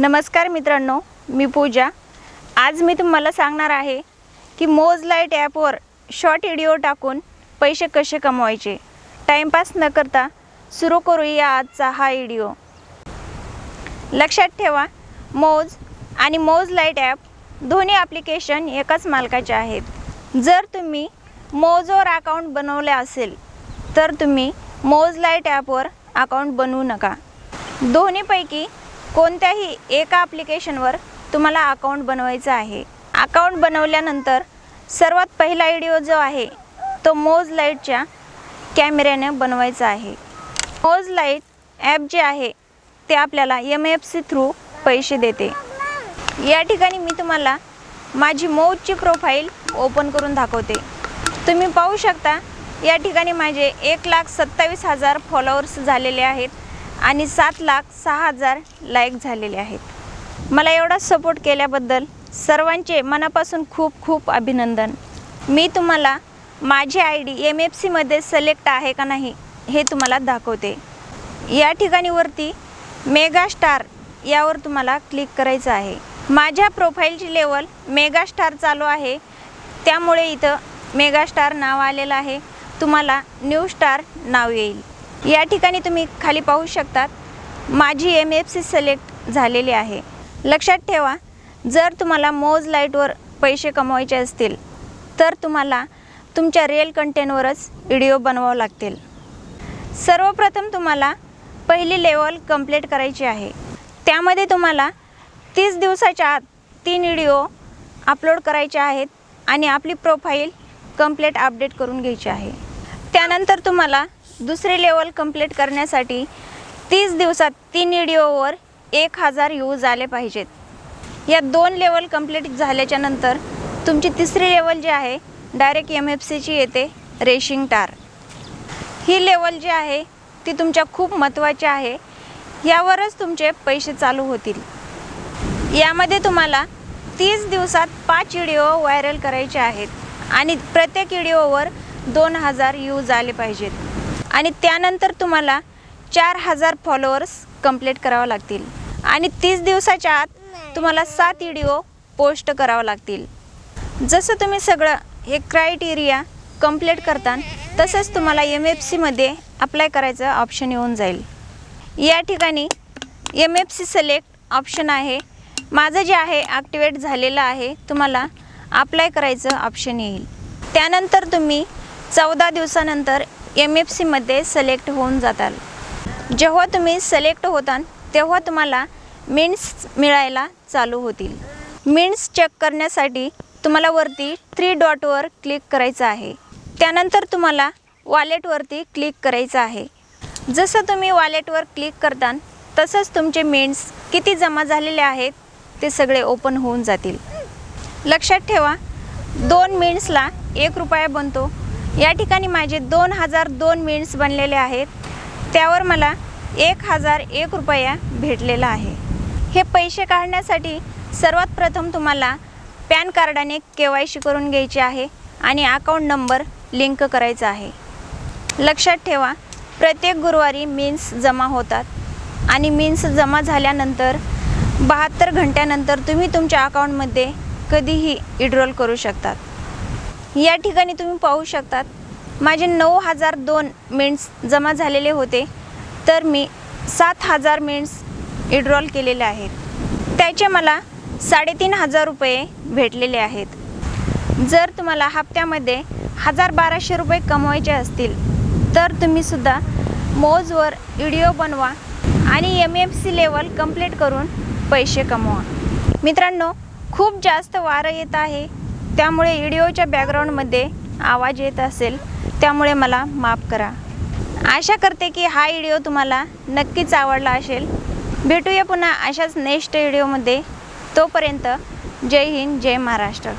नमस्कार मित्रांनो मी पूजा. आज मी तुम्हाला सांगणार आहे की मोज लाइट ॲपवर शॉर्ट व्हिडिओ टाकून पैसे कसे कमवायचे. टाईमपास न करता सुरू करूया आजचा हा व्हिडिओ लक्षात ठेवा मोज आणि मोज लाइट ॲप दोन्ही ॲप्लिकेशन एकाच मालकाचे आहेत. जर तुम्ही मोजवर अकाउंट बनवले असेल तर तुम्ही मोज लाइट ॲपवर अकाउंट बनवू नका. दोन्हीपैकी कोणत्याही एका ॲप्लिकेशनवर तुम्हाला अकाउंट बनवायचं आहे. अकाउंट बनवल्यानंतर सर्वात पहिला व्हिडिओ जो आहे तो मोज लाईटच्या कॅमेऱ्याने बनवायचा आहे. मोज लाइट ॲप जे आहे ते आपल्याला एम एफ सी थ्रू पैसे देते. या ठिकाणी मी तुम्हाला माझी मोजची प्रोफाईल ओपन करून दाखवते. तुम्ही पाहू शकता या ठिकाणी माझे एक लाख सत्तावीस हजार फॉलोअर्स झालेले आहेत. आणि सात लाख सहा हजार लाईक झालेले आहेत. मला एवढा सपोर्ट केल्याबद्दल सर्वांचे मनापासून खूप खूप अभिनंदन. मी तुम्हाला माझी आय डी एम एफ सीमध्ये सिलेक्ट आहे का नाही हे तुम्हाला दाखवते. या ठिकाणीवरती मेगा स्टार यावर तुम्हाला क्लिक करायचं आहे. माझ्या प्रोफाईलची लेवल मेगा स्टार चालू आहे. त्यामुळे इथं मेगा स्टार नाव आलेलं आहे. तुम्हाला न्यू स्टार नाव येईल. या ठिकाणी तुम्ही खाली पाहू शकतात माझी एम एफ सी सिलेक्ट झालेली आहे. लक्षात ठेवा जर तुम्हाला मोज लाईटवर पैसे कमवायचे असतील तर तुम्हाला तुमच्या रिअल कंटेंटवरच व्हिडिओ बनवावं लागतील. सर्वप्रथम तुम्हाला पहिली लेवल कंप्लीट करायची आहे. त्यामध्ये तुम्हाला तीस दिवसाच्या आत तीन व्हिडिओ अपलोड करायचे आहेत आणि आपली प्रोफाईल कंप्लीट अपडेट करून घ्यायची आहे. त्यानंतर तुम्हाला दुसरे लेवल कंप्लीट करण्यासाठी तीस दिवसात तीन व्हिडिओवर एक हजार व्ह्यूज आले पाहिजेत. या दोन लेवल कंप्लीट झाल्याच्यानंतर तुमची तिसरी लेवल जी आहे डायरेक्ट एम एफ सीची येते रेशिंग टार ही लेवल जी आहे ती तुमच्या खूप महत्त्वाची आहे. यावरच तुमचे पैसे चालू होतील. यामध्ये तुम्हाला तीस दिवसात पाच व्हिडिओ व्हायरल करायचे आहेत आणि प्रत्येक व्हिडिओवर दोन हजार व्ह्यूज आले पाहिजेत. आणि त्यानंतर तुम्हाला चार हजार फॉलोअर्स कंप्लीट करावं लागतील. आणि तीस दिवसाच्या आत तुम्हाला सात व्हिडिओ पोस्ट करावं लागतील. जसं तुम्ही सगळं हे क्रायटेरिया कंप्लीट करता तसंच तुम्हाला एम एफ सीमध्ये अप्लाय करायचं ऑप्शन येऊन जाईल. या ठिकाणी M F C select option आहे. माझं जे आहे ॲक्टिवेट झालेलं आहे तुम्हाला अप्लाय करायचं ऑप्शन येईल. त्यानंतर तुम्ही चौदा दिवसानंतर एम एफ सीमध्ये सिलेक्ट होऊन जाताल. जेव्हा तुम्ही सिलेक्ट होताल तेव्हा तुम्हाला मिन्स मिळायला चालू होतील. मिन्स चेक करण्यासाठी तुम्हाला वरती थ्री डॉटवर क्लिक करायचं आहे. त्यानंतर तुम्हाला वॉलेटवरती क्लिक करायचं आहे. जसं तुम्ही वॉलेटवर क्लिक करतान तसंच तुमचे मिन्स किती जमा झालेले आहेत ते सगळे ओपन होऊन जातील. लक्षात ठेवा दोन मिनिट्सला एक रुपया बनतो या ठिकाणी माझे दोन हजार दोन मिनिट्स बनलेले आहेत. त्यावर मला एक हजार एक रुपया भेटलेला आहे. हे पैसे काढण्यासाठी सर्वात प्रथम तुम्हाला पॅन कार्डाने के वाय सी करून घ्यायचे आहे आणि अकाउंट नंबर लिंक करायचा आहे. लक्षात ठेवा प्रत्येक गुरुवारी मीन्स जमा होतात आणि मीन्स जमा झाल्यानंतर बहात्तर घंट्यानंतर तुम्ही तुमच्या अकाउंटमध्ये कधीही विड्रॉल करू शकतात. या ठिकाणी तुम्ही पाहू शकतात माझे नऊ हजार दोन मिंट्स जमा झालेले होते तर मी सात हजार मिंट्स विड्रॉल केलेले आहेत. त्याचे मला साडेतीन हजार रुपये भेटलेले आहेत. जर तुम्हाला हप्त्यामध्ये हजार बाराशे रुपये कमवायचे असतील तर तुम्हीसुद्धा मोजवर व्हिडिओ बनवा आणि M F C level complete करून पैसे कमवा. मित्रांनो खूप जास्त वारं येत आहे. त्यामुळे व्हिडिओच्या बॅकग्राऊंडमध्ये आवाज येत असेल त्यामुळे मला माफ करा. आशा करते की हा व्हिडिओ तुम्हाला नक्कीच आवडला असेल. भेटूया पुन्हा अशाच नेक्स्ट व्हिडिओमध्ये तोपर्यंत जय हिंद जय महाराष्ट्र.